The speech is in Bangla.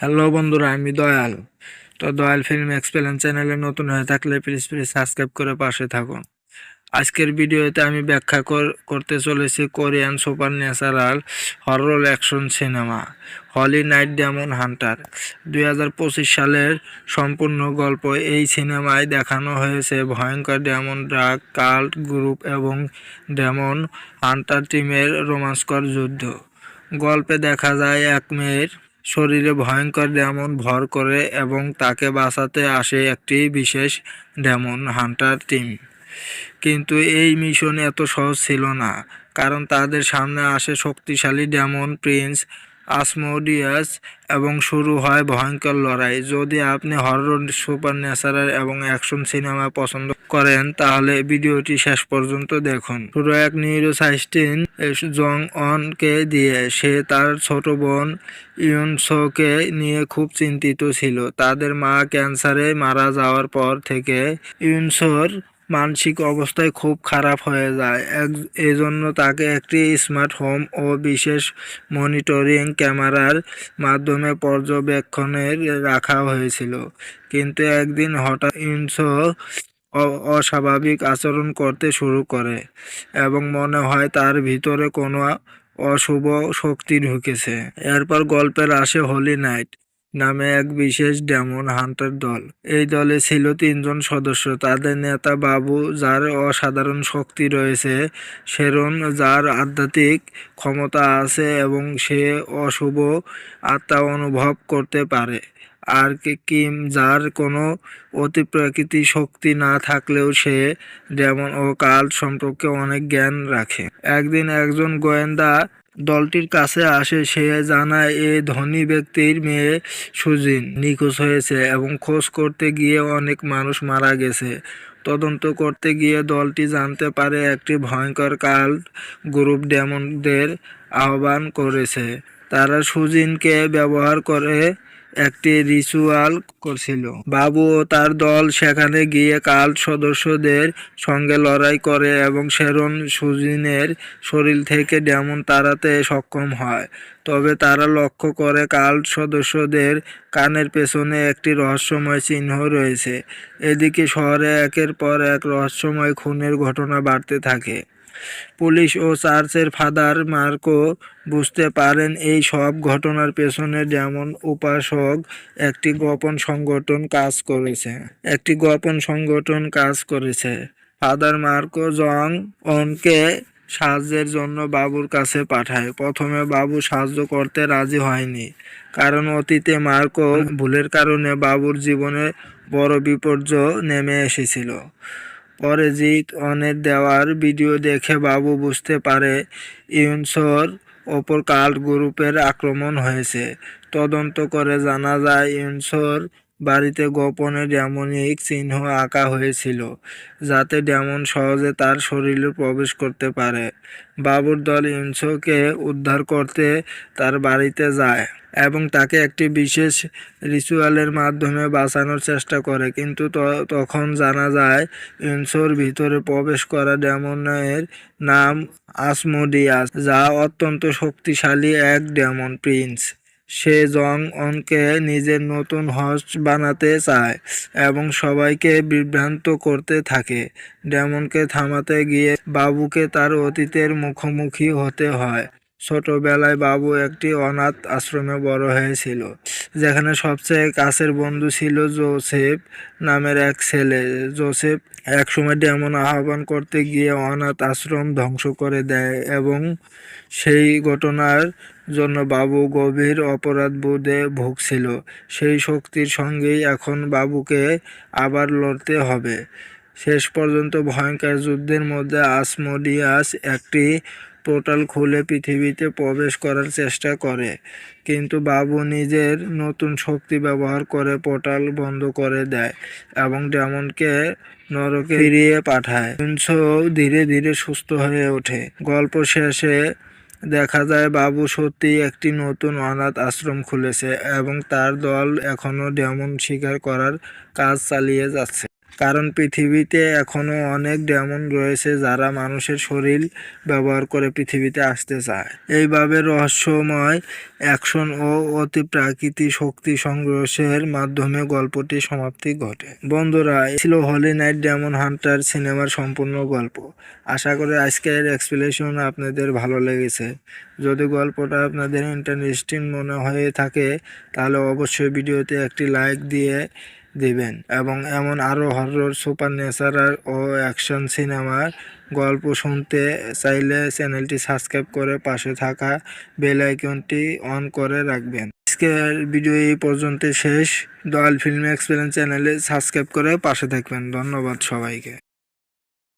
হ্যালো বন্ধুরা, আমি দয়াল। তো দয়াল ফিল্ম এক্সপ্লেন চ্যানেলে নতুন হয়ে থাকলে প্লিজ প্লিজ সাবস্ক্রাইব করে পাশে থাকুন। আজকের ভিডিওতে আমি ব্যাখ্যা কর- করতে চলেছি Korean supernatural horror action cinema, holy night demon hunter. দুই হাজার পঁচিশ সালের সম্পূর্ণ গল্প এই সিনেমায় দেখানো হয়েছে ভয়ঙ্কর ডেমন ড্রাগ, কাল্ট গ্রুপ এবং ডেমন হান্টার টিমের রোমাঞ্চকর যুদ্ধ। গল্পে দেখা যায় এক মেয়ের শরীরে ভয়ঙ্কর ডেমন ভর করে এবং তাকে বাঁচাতে আসে একটি বিশেষ ডেমন হান্টার টিম। কিন্তু এই মিশন এত সহজ ছিল না, কারণ তাদের সামনে আসে শক্তিশালী ডেমন প্রিন্স আসমোডিয়াস এবং শুরু হয় ভয়ঙ্কর লড়াই। যদি আপনি হরর সুপার ন্যাচারাল এবং অ্যাকশন সিনেমা পছন্দ করেন, তাহলে ভিডিওটি শেষ পর্যন্ত দেখুন। শুরু এক নিউরোসাইস্টিন জং অনকে দিয়ে সে তার ছোট বোন ইউনসোকে নিয়ে খুব চিন্তিত ছিল। তাদের মা ক্যান্সারে মারা যাওয়ার পর থেকে ইউনসোর মানসিক অবস্থায় খুব খারাপ হয়ে যায়। এজন্য তাকে একটি স্মার্ট হোম ও বিশেষ মনিটরিং ক্যামেরার মাধ্যমে পর্যবেক্ষণে রাখা হয়েছিল। কিন্তু একদিন হঠাৎ ইনসো অস্বাভাবিক আচরণ করতে শুরু করে এবং মনে হয় তার ভিতরে কোনো অশুভ শক্তি ঢুকেছে। এরপর গল্পের আসে হোলি নাইট। নামে এক বিশেষ ডেমন হান্টার দল। এই দলে ছিল তিনজন সদস্য। তাদের নেতা বাবু, যার অসাধারণ শক্তি রয়েছে, শেরন, যার আধ্যাত্মিক ক্ষমতা আছে এবং সে অশুভ আত্মা অনুভব করতে পারে। আর কিম, যার কোনো অতিপ্রাকৃতিক শক্তি না থাকলেও সে ডেমন ও কাল সম্পর্কে অনেক জ্ঞান রাখে। একদিন একজন গোয়েন্দা দলটির কাছে আসে, সে জানায়, এ ধনী ব্যক্তির মেয়ে সুজিন নিখোঁজ হয়েছে এবং খোঁজ করতে গিয়ে অনেক মানুষ মারা গেছে। তদন্ত করতে গিয়ে দলটি জানতে পারে একটি ভয়ঙ্কর কাল গ্রুপ ডেমনদের আহ্বান করেছে। তারা সুজিনকে ব্যবহার করে একটি রিচুয়াল করছিল। বাবু ও তার দল সেখানে গিয়ে কাল সদস্যদের সঙ্গে লড়াই করে এবং শেরন সুজিনের শরীর থেকে ডেমন তাড়াতে সক্ষম হয়। তবে তারা লক্ষ্য করে কাল্ট সদস্যদের কানের পেছনে একটি রহস্যময় চিহ্ন রয়েছে। এদিকে শহরে একের পর এক রহস্যময় খুনের ঘটনা বাড়তে থাকে। পুলিশ ও চার্চের ফাদার মার্কো বুঝতে পারেন, এই সব ঘটনার পেছনে যেমন উপাসক একটি গোপন সংগঠন কাজ করেছে। একটি গোপন সংগঠন কাজ করেছে। ফাদার মার্কো জং অনকে সাহায্যের জন্য বাবুর কাছে পাঠায়। প্রথমে বাবু সাহায্য করতে রাজি হয়নি। কারণ অতীতে মার্কো ভুলের কারণে বাবুর জীবনে বড় বিপর্যয় নেমে এসেছিল। পরে জিত অনের দেওয়ার ভিডিও দেখে বাবু বুঝতে পারে ইউনসোর ওপর কাল্ট গ্রুপের আক্রমণ হয়েছে। তদন্ত করে জানা যায়, ইউনসোর বাড়িতে গোপনে ডেমনিক চিহ্ন আঁকা হয়েছিল, যাতে ডেমন সহজে তার শরীরে প্রবেশ করতে পারে। বাবুর দল ইনসোকে উদ্ধার করতে তার বাড়িতে যায় এবং তাকে একটি বিশেষ রিচুয়ালের মাধ্যমে বাঁচানোর চেষ্টা করে। কিন্তু তখন জানা যায়, ইনসোর ভিতরে প্রবেশ করা ডেমনের নাম আসমোডিয়াস, যা অত্যন্ত শক্তিশালী এক ডেমন প্রিন্স। সে জং অনকে নিজের নতুন হোস্ট বানাতে চায় এবং সবাইকে বিভ্রান্ত করতে থাকে। ডেমনকে থামাতে গিয়ে বাবুকে তার অতীতের মুখোমুখি হতে হয়। ছোটবেলায় বাবু একটি অনাথ আশ্রমে বড় হয়েছিল। যেখানে সবচেয়ে কাছের বন্ধু ছিল জোসেফ নামের এক ছেলে। জোসেফ একসময় ডেমন আহ্বান করতে গিয়ে অনাথ আশ্রম ধ্বংস করে দেয় এবং সেই ঘটনার জন্য বাবু গভীর অপরাধ বোধে ভুগছিল। সেই শক্তির সঙ্গেই এখন বাবুকে আবার লড়তে হবে। শেষ পর্যন্ত ভয়ঙ্কর যুদ্ধের মধ্যে আসমোডিয়াস একটি পোর্টাল খুলে পৃথিবীতে প্রবেশ করার চেষ্টা করে। কিন্তু বাবু নিজের নতুন শক্তি ব্যবহার করে পোর্টাল বন্ধ করে দেয় এবং ডেমনকে নরকে ফিরিয়ে পাঠায়। ইউনসো ধীরে ধীরে সুস্থ হয়ে ওঠে। গল্প শেষে দেখা যায় বাবু সত্যি একটি নতুন অনাথ আশ্রম খুলেছে এবং তার দল এখনও ডেমন শিকার করার কাজ চালিয়ে যাচ্ছে। কারণ পৃথিবীতে এখনও অনেক ডেমন রয়েছে যারা মানুষের শরীর ব্যবহার করে পৃথিবীতে আসতে চায়। এইভাবে রহস্যময় অ্যাকশন ও অতি প্রাকৃতিক শক্তি সংঘর্ষের মাধ্যমে গল্পটি সমাপ্তি ঘটে। বন্ধুরা ছিল হলি নাইট ডেমন হান্টার সিনেমার সম্পূর্ণ গল্প। আশা করি আজকের এক্সপ্লেনেশন আপনাদের ভালো লেগেছে। যদি গল্পটা আপনাদের ইন্টারেস্টিং মনে হয়ে থাকে, তাহলে অবশ্যই ভিডিওতে একটি লাইক দিয়ে দিবেন। এবং এমন আরও হরর সুপার ন্যাচারাল ও অ্যাকশন সিনেমার গল্প শুনতে চাইলে চ্যানেলটি সাবস্ক্রাইব করে পাশে থাকা বেল আইকনটি অন করে রাখবেন। আজকের ভিডিও এই পর্যন্ত শেষ। দয়াল ফিল্ম এক্সপিরিয়েন্স চ্যানেলে সাবস্ক্রাইব করে পাশে থাকবেন। ধন্যবাদ সবাইকে।